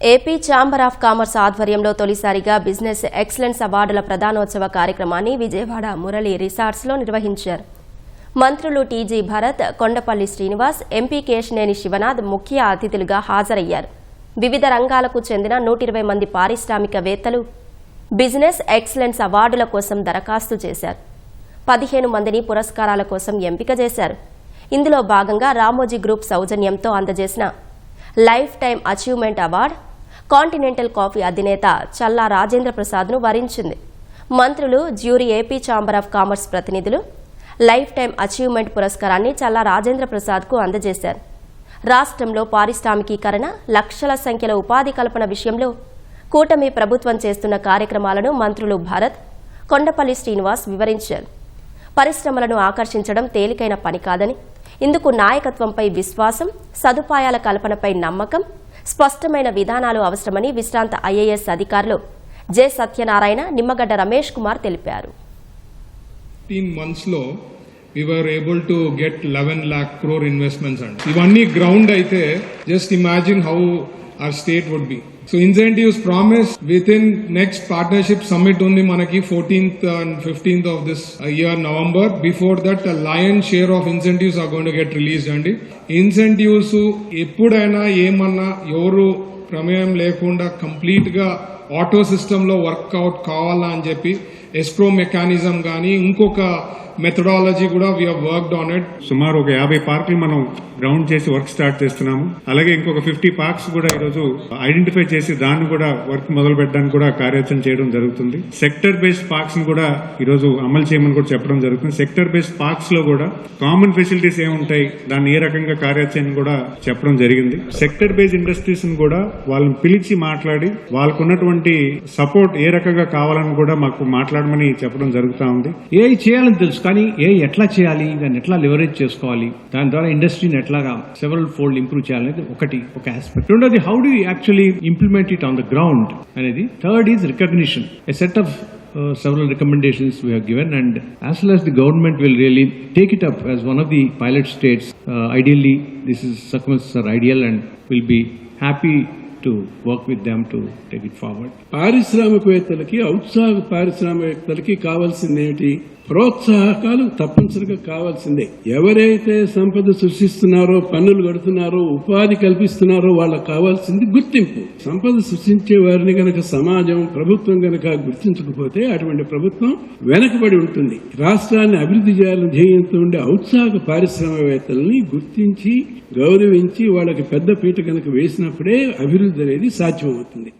AP chamber of commerce ఆధ్వర్యంలో తొలిసారిగా business excellence అవార్డుల ప్రదానోత్సవ కార్యక్రమాన్ని విజయవాడ మురళి రిసార్ట్స్లో నిర్వహించారు. మంత్రులు టీజీ భరత్ కొండపల్లి శ్రీనివాస్ ఎంపీ కేశినేని శివనాథ్ ముఖ్య అతిథులుగా హాజరయ్యారు. వివిధ రంగాలకు చెందిన నూట ఇరవై మంది పారిశ్రామికవేత్తలు బిజినెస్ ఎక్సలెన్స్ అవార్డుల కోసం దరఖాస్తు చేశారు. పదిహేను మందిని పురస్కారాల కోసం ఎంపిక చేశారు. ఇందులో భాగంగా రామోజీ గ్రూప్ సౌజన్యంతో అందజేసిన lifetime achievement award continental coffee అధినేత చల్లా రాజేంద్ర ప్రసాద్ను వరించింది. మంత్రులు jury AP chamber of commerce ప్రతినిధులు లైఫ్ టైం అచీవ్మెంట్ పురస్కారాన్ని చల్లా రాజేంద్ర ప్రసాద్కు అందజేశారు. రాష్ట్రంలో పారిశ్రామికీకరణ లక్షల సంఖ్యలో ఉపాధి కల్పన విషయంలో కూటమి ప్రభుత్వం చేస్తున్న కార్యక్రమాలను మంత్రులు భారత్ కొండపల్లి శ్రీనివాస్ వివరించారు. పరిశ్రమలను ఆకర్షించడం తేలికైన పని కాదని ఇందుకు నాయకత్వంపై విశ్వాసం సదుపాయాల కల్పనపై నమ్మకం స్పష్టమైన విధానాలు అవసరమని విశ్రాంత ఐఏఎస్ అధికారులు జె సత్యనారాయణ నిమ్మగడ్డ రమేష్ కుమార్ తెలిపారు. 15 మంత్స్లో లో able to get eleven get 11 investments crore అండి. ఇవన్నీ గ్రౌండ్ అయితే just imagine how our state would be so incentives promise with in next partnership summit ఉంది మనకి fourteenth and fifteenth of this year November before that lion share of incentives are get release అండి incentives ఎప్పుడైనా ఏమన్నా ఎవరు ప్రమేయం లేకుండా కంప్లీట్గా auto సిస్టమ్లో వర్కౌట్ కావాలా అని చెప్పి ఎస్క్రో మెకానిజం కానీ ఇంకొక మెథడాలజీ కూడా వి వర్క్డ్ ఆన్ ఇట్ సుమారు ఒక యాభై పార్కులు మనం గ్రౌండ్ చేసి వర్క్ స్టార్ట్ చేస్తున్నాము. అలాగే ఇంకొక ఫిఫ్టీ పార్క్స్ కూడా ఈరోజు ఐడెంటిఫై చేసి దాన్ని కూడా వర్క్ మొదలు పెట్టడానికి కూడా కార్యాచరణ చేయడం జరుగుతుంది. సెక్టర్ బేస్డ్ పార్క్స్ని కూడా ఈరోజు అమలు చేయమని కూడా చెప్పడం జరుగుతుంది. సెక్టర్ బేస్డ్ పార్క్స్లో కూడా కామన్ ఫెసిలిటీస్ ఏముంటాయి దాన్ని ఏ రకంగా కార్యాచరణ కూడా చెప్పడం జరిగింది. సెక్టర్ బేస్డ్ ఇండస్ట్రీస్ని కూడా వాళ్ళని పిలిచి మాట్లాడి వాళ్ళకున్నటువంటి సపోర్ట్ ఏ రకంగా కావాలని కూడా మాకు మాట్లాడమని చెప్పడం జరుగుతా ఉంది ఏ చేయాలని తెలుసు కానీ ఏ ఎట్లా చేయాలి దాన్ని ఎట్లా లెవరేజ్ చేసుకోవాలి దాని ద్వారా ఇండస్ట్రీని ఎట్లాగా సెవెరల్ ఫోల్డ్ ఇంప్రూవ్ చేయాలనేది ఒకటి ఒక ఆస్పెక్ట్ రెండోది how do actually implement it on the ground అనేది third is recognition a set of uh, several recommendations we have given and as well as the government will really take it up as one of the pilot states uh, ideally this is circumstances are ideal and will be happy to work with them to take it forward పారిశ్రామికవేత్తలకి ఔత్సాహిక పారిశ్రామికవేత్తలకి కావాల్సింది ఏమిటి ప్రోత్సాహకాలు తప్పనిసరిగా కావాల్సిందే. ఎవరైతే సంపద సృష్టిస్తున్నారో పన్నులు కడుతున్నారో ఉపాధి కల్పిస్తున్నారో వాళ్ళకి కావాల్సింది గుర్తింపు. సంపద సృష్టించే వారిని గనక సమాజం ప్రభుత్వం గనక గుర్తించకపోతే అటువంటి ప్రభుత్వం వెనకబడి ఉంటుంది. రాష్ట్రాన్ని అభివృద్ధి చేయాలని ధ్యేయంతో ఉండే ఔత్సాహక పారిశ్రామికవేత్తలని గుర్తించి గౌరవించి వాళ్ళకి పెద్ద పీట కనుక వేసినప్పుడే అభివృద్ధి అనేది సాధ్యమవుతుంది.